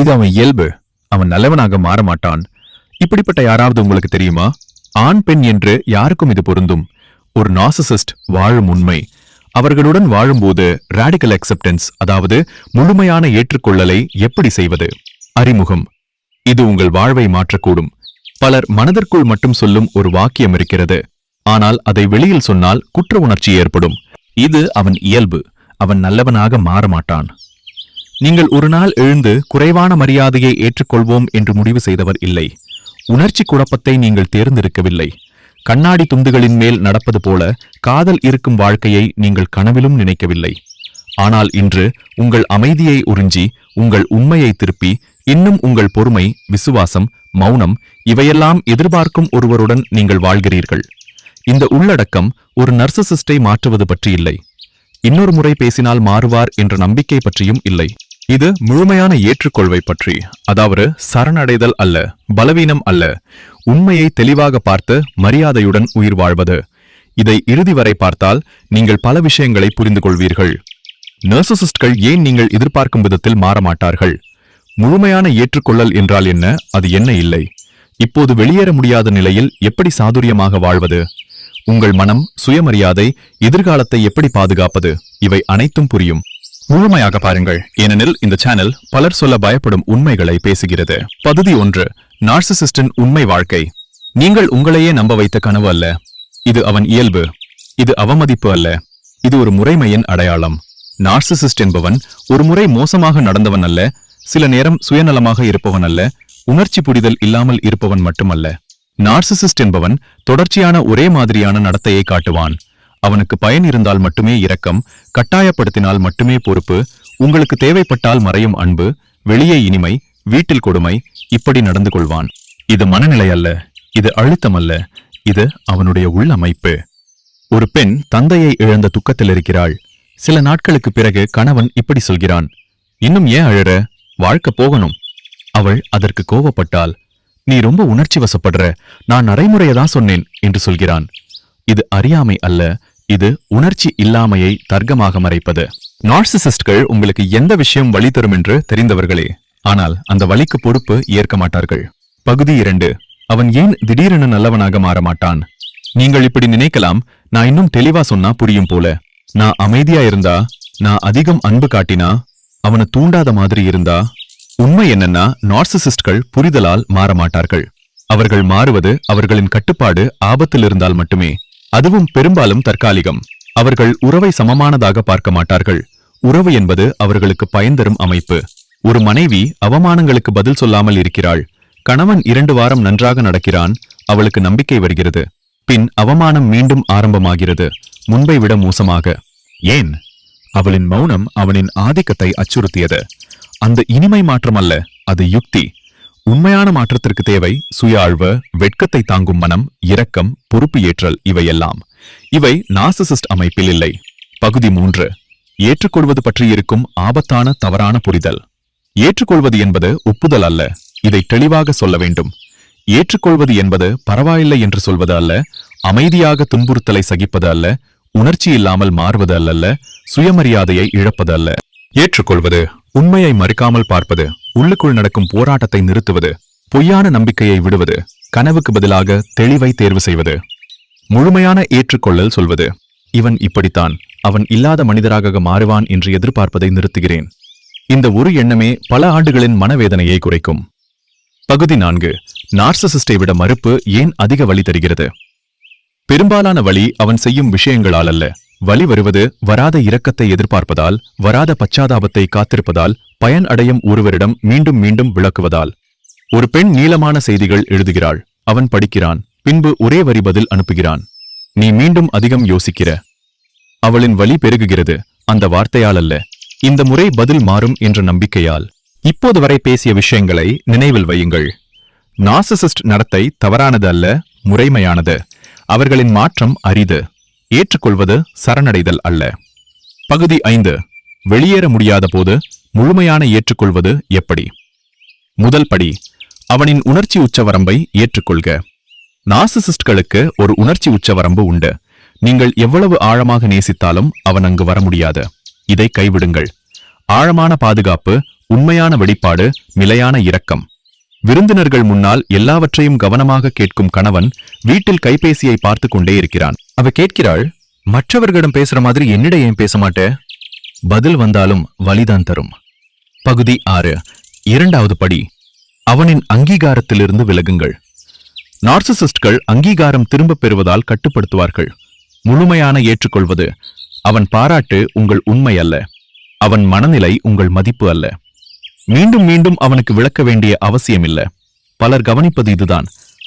இது அவன் இயல்பு. அவன் நல்லவனாக மாற மாட்டான் இப்படிப்பட்ட யாராவது உங்களுக்கு தெரியுமா? ஆண் பெண் என்று யாருக்கும் இது பொருந்தும். ஒரு நாசசிஸ்ட் வாழும் உண்மை. அவர்களுடன் வாழும்போது ரேடிக்கல் அக்செப்டன்ஸ் அதாவது முழுமையான ஏற்றுக்கொள்ளலை எப்படி செய்வது? அறிமுகம். இது உங்கள் வாழ்வை மாற்றக்கூடும். பலர் மனதிற்குள் மட்டும் சொல்லும் ஒரு வாக்கியம் இருக்கிறது. ஆனால் அதை வெளியில் சொன்னால் குற்ற உணர்ச்சி ஏற்படும். இது அவன் இயல்பு. அவன் நல்லவனாக மாறமாட்டான். நீங்கள் ஒரு நாள் எழுந்து குறைவான மரியாதையை ஏற்றுக்கொள்வோம் என்று முடிவு செய்தவர் இல்லை. உணர்ச்சி குழப்பத்தை நீங்கள் தேர்ந்தெடுக்கவில்லை. கண்ணாடி துண்டுகளின் மேல் நடப்பது போல காதல் இருக்கும் வாழ்க்கையை நீங்கள் கனவிலும் நினைக்கவில்லை. ஆனால் இன்று உங்கள் அமைதியை உறிஞ்சி உங்கள் உண்மையை திருப்பி இன்னும் உங்கள் பொறுமை விசுவாசம் மௌனம் இவையெல்லாம் எதிர்பார்க்கும் ஒருவருடன் நீங்கள் வாழ்கிறீர்கள். இந்த உள்ளடக்கம் ஒரு நர்சசிஸ்டை மாற்றுவது பற்றி இல்லை. இன்னொரு முறை பேசினால் மாறுவார் என்ற நம்பிக்கை பற்றியும் இல்லை. இது முழுமையான ஏற்றுக்கொள்வை பற்றி. அதாவது சரணடைதல் அல்ல பலவீனம் அல்ல. உண்மையை தெளிவாக பார்த்து மரியாதையுடன் உயிர் வாழ்வது. இதை இறுதி வரை பார்த்தால் நீங்கள் பல விஷயங்களை புரிந்து கொள்வீர்கள். நர்சசிஸ்ட்கள் ஏன் நீங்கள் எதிர்பார்க்கும் விதத்தில் மாற மாட்டார்கள்? முழுமையான ஏற்றுக்கொள்ளல் என்றால் என்ன? அது என்ன இல்லை? இப்போது வெளியேற முடியாத நிலையில் எப்படி சாதுரியமாக வாழ்வது? உங்கள் மனம் சுயமரியாதை எதிர்காலத்தை எப்படி பாதுகாப்பது? இவை அனைத்தும் புரியும். முழுமையாக பாருங்கள். ஏனெனில் இந்த சேனல் பலர் சொல்ல பயப்படும் உண்மைகளை பேசுகிறது. பகுதி ஒன்று நார்சிசிஸ்டின் உண்மை வாழ்க்கை. நீங்கள் உங்களையே நம்ப வைத்த கனவு அல்ல. இது அவன் இயல்பு. இது அவமதிப்பு அல்ல. இது ஒரு முறைமையின் அடையாளம். நார்சிசிஸ்ட் என்பவன் ஒரு முறை மோசமாக நடந்தவன் அல்ல. சில நேரம் சுயநலமாக இருப்பவன் அல்ல. உணர்ச்சி புரிதல் இல்லாமல் இருப்பவன் மட்டுமல்ல. நார்சிசிஸ்ட் என்பவன் தொடர்ச்சியான ஒரே மாதிரியான நடத்தையை காட்டுவான். அவனுக்கு பயன் இருந்தால் மட்டுமே இரக்கம் கட்டாயப்படுத்தினால் மட்டுமே பொறுப்பு உங்களுக்கு தேவைப்பட்டால் மறையும் அன்பு வெளியே இனிமை வீட்டில் கொடுமை இப்படி நடந்து கொள்வான். இது மனநிலை அல்ல இது அழுத்தம் அல்ல இது அவனுடைய உள்ளமைப்பு. ஒரு பெண் தந்தையை இழந்த துக்கத்தில் இருக்கிறாள். சில நாட்களுக்கு பிறகு கணவன் இப்படி சொல்கிறான் இன்னும் ஏன் அழற? வாழ்க்கை போகணும். அவள் அதற்கு கோவப்பட்டாள் நீ ரொம்ப உணர்ச்சி வசப்படுற நான் நடைமுறையை தான் சொன்னேன் என்று சொல்கிறான். இது அறியாமை அல்ல இது உணர்ச்சி இல்லாமையை தர்க்கமாக மறைப்பது. நார்சிசிஸ்ட்கள் உங்களுக்கு எந்த விஷயம் வழி தரும் என்று தெரிந்தவர்களே. ஆனால் அந்த வழிக்கு பொறுப்பு ஏற்க மாட்டார்கள். பகுதி இரண்டு. அவன் ஏன் திடீரென நல்லவனாக மாற மாட்டான்? நீங்கள் இப்படி நினைக்கலாம். நான் இன்னும் தெளிவா சொன்னா புரியும் போல. நான் அமைதியா இருந்தா? நான் அதிகம் அன்பு காட்டினா? அவனை தூண்டாத மாதிரி இருந்தா? உண்மை என்னன்னா நார்சிசிஸ்ட்கள் புரிதலால் மாற மாட்டார்கள். அவர்கள் மாறுவது அவர்களின் கட்டுப்பாடு ஆபத்தில் இருந்தால் மட்டுமே. அதுவும் பெரும்பாலும் தற்காலிகம். அவர்கள் உறவை சமமானதாக பார்க்க மாட்டார்கள். உறவு என்பது அவர்களுக்கு பயன் தரும் அமைப்பு. ஒரு மனைவி அவமானங்களுக்கு பதில் சொல்லாமல் இருக்கிறாள். கணவன் இரண்டு வாரம் நன்றாக நடக்கிறான். அவளுக்கு நம்பிக்கை வருகிறது. பின் அவமானம் மீண்டும் ஆரம்பமாகிறது. முன்பை விட மோசமாக. ஏன்? அவளின் மௌனம் அவனின் ஆதிக்கத்தை அச்சுறுத்தியது. அந்த இனிமை மாற்றம் அல்ல அது யுக்தி. உண்மையான மாற்றத்திற்கு தேவை சுய வெட்கத்தை தாங்கும் மனம் இரக்கம் பொறுப்பு ஏற்றல் இவையெல்லாம். இவை நாசசிஸ்ட் அமைப்பில் இல்லை. பகுதி மூன்று. ஏற்றுக்கொள்வது பற்றி இருக்கும் ஆபத்தான தவறான புரிதல். ஏற்றுக்கொள்வது என்பது ஒப்புதல் அல்ல. இதை தெளிவாக சொல்ல வேண்டும். ஏற்றுக்கொள்வது என்பது பரவாயில்லை என்று சொல்வது அல்ல அமைதியாக துன்புறுத்தலை சகிப்பது அல்ல உணர்ச்சி இல்லாமல் மாறுவது அல்ல சுயமரியாதையை இழப்பது அல்ல. ஏற்றுக்கொள்வது உண்மையை மறுக்காமல் பார்ப்பது. உள்ளுக்குள் நடக்கும் போராட்டத்தை நிறுத்துவது பொய்யான நம்பிக்கையை விடுவது கனவுக்கு பதிலாக தெளிவை தேர்வு செய்வது. முழுமையான ஏற்றுக்கொள்ளல் சொல்வது. இவன் இப்படித்தான் அவன் இல்லாத மனிதராக மாறுவான் என்று எதிர்பார்ப்பதை நிறுத்துகிறேன். இந்த ஒரு எண்ணமே பல ஆண்டுகளின் மனவேதனையை குறைக்கும். பகுதி நான்கு நார்சசிஸ்டை விட மறுப்பு ஏன் அதிக வழி தருகிறது? பெரும்பாலான வழி அவன் செய்யும் விஷயங்களால் அல்ல. வழி வருவது வராத இரக்கத்தை எதிர்பார்ப்பதால் வராத பச்சாதாபத்தை காத்திருப்பதால் பயன் அடையும் ஒருவரிடம் மீண்டும் மீண்டும் விளக்குவதால். ஒரு பெண் நீளமான செய்திகள் எழுதுகிறாள் அவன் படிக்கிறான் பின்பு ஒரே வரி பதில் அனுப்புகிறான். நீ மீண்டும் அதிகம் யோசிக்கிற. அவளின் வலி பெருகுகிறது அந்த வார்த்தையால் அல்ல இந்த முறை பதில் மாறும் என்ற நம்பிக்கையால். இப்போது வரை பேசிய விஷயங்களை நினைவில் வையுங்கள். நாசசிஸ்ட் நடத்தை தவறானது அல்ல முறைமையானது. அவர்களின் மாற்றம் அரிது. ஏற்றுக்கொள்வது சரணடைதல் அல்ல. பகுதி ஐந்து. வெளியேற முடியாத போது முழுமையான ஏற்றுக்கொள்வது எப்படி? முதல் படி. அவனின் உணர்ச்சி உச்சவரம்பை ஏற்றுக்கொள்க. நாசிசிஸ்ட்களுக்கு ஒரு உணர்ச்சி உச்சவரம்பு உண்டு. நீங்கள் எவ்வளவு ஆழமாக நேசித்தாலும் அவன் அங்கு வர முடியாது. இதை கைவிடுங்கள். ஆழமான பாதுகாப்பு உண்மையான வெளிப்பாடு நிலையான இரக்கம். விருந்தினர்கள் முன்னால் எல்லாவற்றையும் கவனமாக கேட்கும் கணவன் வீட்டில் கைபேசியை பார்த்து கொண்டே இருக்கிறான். அவ கேட்கிறாள் மற்றவர்களிடம் பேசுற மாதிரி என்னிட ஏன் பேச மாட்டே? பதில் வந்தாலும் வலிதான் தரும். பகுதி ஆறு. இரண்டாவது படி. அவனின் அங்கீகாரத்திலிருந்து விலகுங்கள். நார்சிசிஸ்ட்கள் அங்கீகாரம் திரும்பப் பெறுவதால் கட்டுப்படுத்துவார்கள். முழுமையான ஏற்றுக்கொள்வது அவன் பாராட்டு உங்கள் உண்மை அல்ல. அவன் மனநிலை உங்கள் மதிப்பு அல்ல. மீண்டும் மீண்டும் அவனுக்கு விளக்க வேண்டிய அவசியமில்ல. பலர் கவனிப்பது இதுதான்.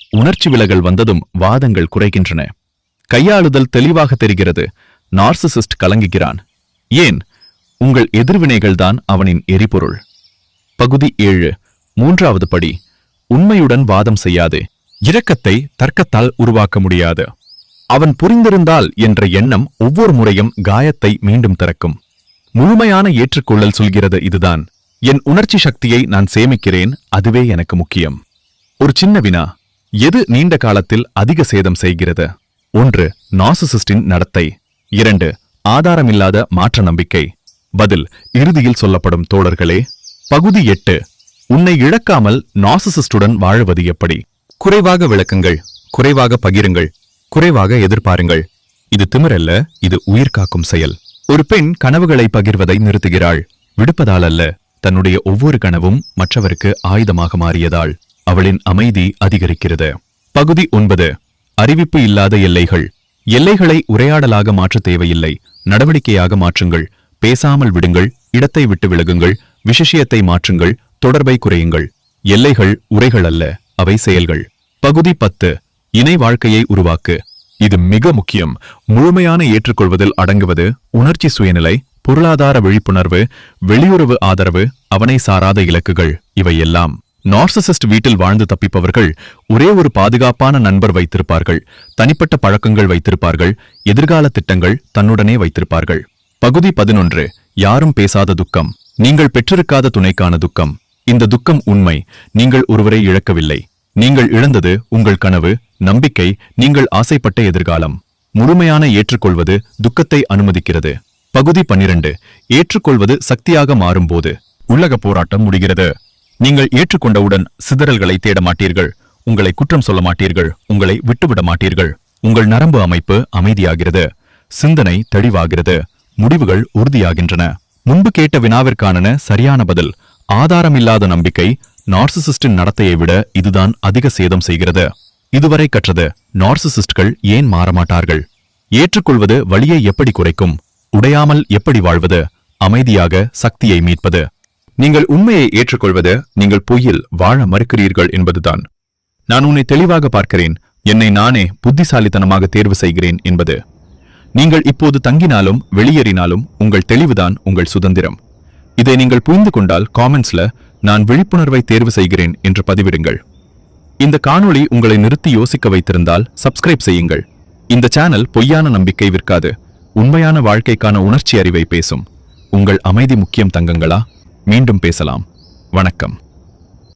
உணர்ச்சி விலகல் வந்ததும் வாதங்கள் குறைகின்றன. கையாளுதல் தெளிவாக தெரிகிறது. நார்சிசிஸ்ட் கலங்குகிறான். ஏன்? உங்கள் எதிர்வினைகள்தான் அவனின் எரிபொருள். பகுதி ஏழு மூன்றாவது படி. உண்மையுடன் வாதம் செய்யாது. இரக்கத்தை தர்க்கத்தால் உருவாக்க முடியாது. அவன் புரிந்திருந்தால் என்ற எண்ணம் ஒவ்வொரு முறையும் காயத்தை மீண்டும் திறக்கும். முழுமையான ஏற்றுக்கொள்ளல் சொல்கிறது இதுதான். என் உணர்ச்சி சக்தியை நான் சேமிக்கிறேன் அதுவே எனக்கு முக்கியம். ஒரு சின்ன வினா எது நீண்ட காலத்தில் அதிக சேதம் செய்கிறது? ஒன்று நாசசிஸ்டின் நடத்தை. இரண்டு ஆதாரமில்லாத மாற்ற நம்பிக்கை. பதில் இறுதியில் சொல்லப்படும் தோழர்களே. பகுதி எட்டு உன்னை இழக்காமல் நாசசிஸ்டுடன் வாழுவது எப்படி? குறைவாக விளக்குங்கள் குறைவாக பகிருங்கள் குறைவாக எதிர்பாருங்கள். இது திமிரல்ல இது உயிர் காக்கும் செயல். ஒரு பெண் கனவுகளை பகிர்வதை நிறுத்துகிறாள் விடுப்பதால் அல்ல. தன்னுடைய ஒவ்வொரு கனவும் மற்றவருக்கு ஆயுதமாக மாறியதால் அவளின் அமைதி அதிகரிக்கிறது. பகுதி ஒன்பது. அறிவிப்பு இல்லாத எல்லைகள். எல்லைகளை உரையாடலாக மாற்ற தேவையில்லை. நடவடிக்கையாக மாற்றுங்கள். பேசாமல் விடுங்கள். இடத்தை விட்டு விலகுங்கள். விஷயத்தை மாற்றுங்கள். தொடர்பை குறையுங்கள். எல்லைகள் உரைகள் அல்ல. அவை செயல்கள். பகுதி பத்து. இணை வாழ்க்கையை உருவாக்கு. இது மிக முக்கியம். முழுமையான ஏற்றுக்கொள்வதில் அடங்குவது உணர்ச்சி சுயநிலை பொருளாதார விழிப்புணர்வு வெளியுறவு ஆதரவு அவனை சாராத இலக்குகள் இவையெல்லாம் நார்சசிஸ்ட் வீட்டில் வாழ்ந்து தப்பிப்பவர்கள் ஒரே ஒரு பாதுகாப்பான நண்பர் வைத்திருப்பார்கள் தனிப்பட்ட பழக்கங்கள் வைத்திருப்பார்கள் எதிர்கால திட்டங்கள் தன்னுடனே வைத்திருப்பார்கள். பகுதி பதினொன்று யாரும் பேசாத துக்கம் நீங்கள் பெற்றிருக்காத துணைக்கான துக்கம். இந்த துக்கம் உண்மை நீங்கள் ஒருவரை இழக்கவில்லை. நீங்கள் இழந்தது உங்கள் கனவு நம்பிக்கை நீங்கள் ஆசைப்பட்ட எதிர்காலம். முழுமையான ஏற்றுக்கொள்வது துக்கத்தை அனுமதிக்கிறது. பகுதி பன்னிரண்டு ஏற்றுக்கொள்வது சக்தியாக மாறும்போது உள்ளக போராட்டம் முடிகிறது. நீங்கள் ஏற்றுக்கொண்டவுடன் சிதறல்களை தேட மாட்டீர்கள். உங்களை குற்றம் சொல்ல மாட்டீர்கள். உங்களை விட்டுவிட மாட்டீர்கள். உங்கள் நரம்பு அமைப்பு அமைதியாகிறது. சிந்தனை தெளிவாகிறது. முடிவுகள் உறுதியாகின்றன. முன்பு கேட்ட வினாவிற்கான சரியான பதில் ஆதாரமில்லாத நம்பிக்கை நார்சிசிஸ்டின் நடத்தையை விட இதுதான் அதிக சேதம் செய்கிறது. இதுவரை கற்றது நார்சிசிஸ்ட்கள் ஏன் மாறமாட்டார்கள் ஏற்றுக்கொள்வது வழியை எப்படி குறைக்கும்? உடையாமல் எப்படி வாழ்வது? அமைதியாக சக்தியை மீட்பது. நீங்கள் உண்மையை ஏற்றுக்கொள்வது நீங்கள் பொய்யில் வாழ மறுக்கிறீர்கள் என்பதுதான். நான் உன்னை தெளிவாக பார்க்கிறேன் என்னை நானே புத்திசாலித்தனமாக தேர்வு செய்கிறேன் என்பது. நீங்கள் இப்போது தங்கினாலும் வெளியேறினாலும் உங்கள் தெளிவுதான் உங்கள் சுதந்திரம். இதை நீங்கள் புரிந்து கொண்டால் காமெண்ட்ஸ்ல நான் விழிப்புணர்வை தேர்வு செய்கிறேன் என்று பதிவிடுங்கள். இந்த காணொளி உங்களை நிறுத்தி யோசிக்க வைத்திருந்தால் சப்ஸ்கிரைப் செய்யுங்கள். இந்த சேனல் பொய்யான நம்பிக்கை விற்காது. உண்மையான வாழ்க்கைக்கான உணர்ச்சி அறிவை பேசும். உங்கள் அமைதி முக்கியம் தங்கங்களா? மீண்டும் பேசலாம். வணக்கம்.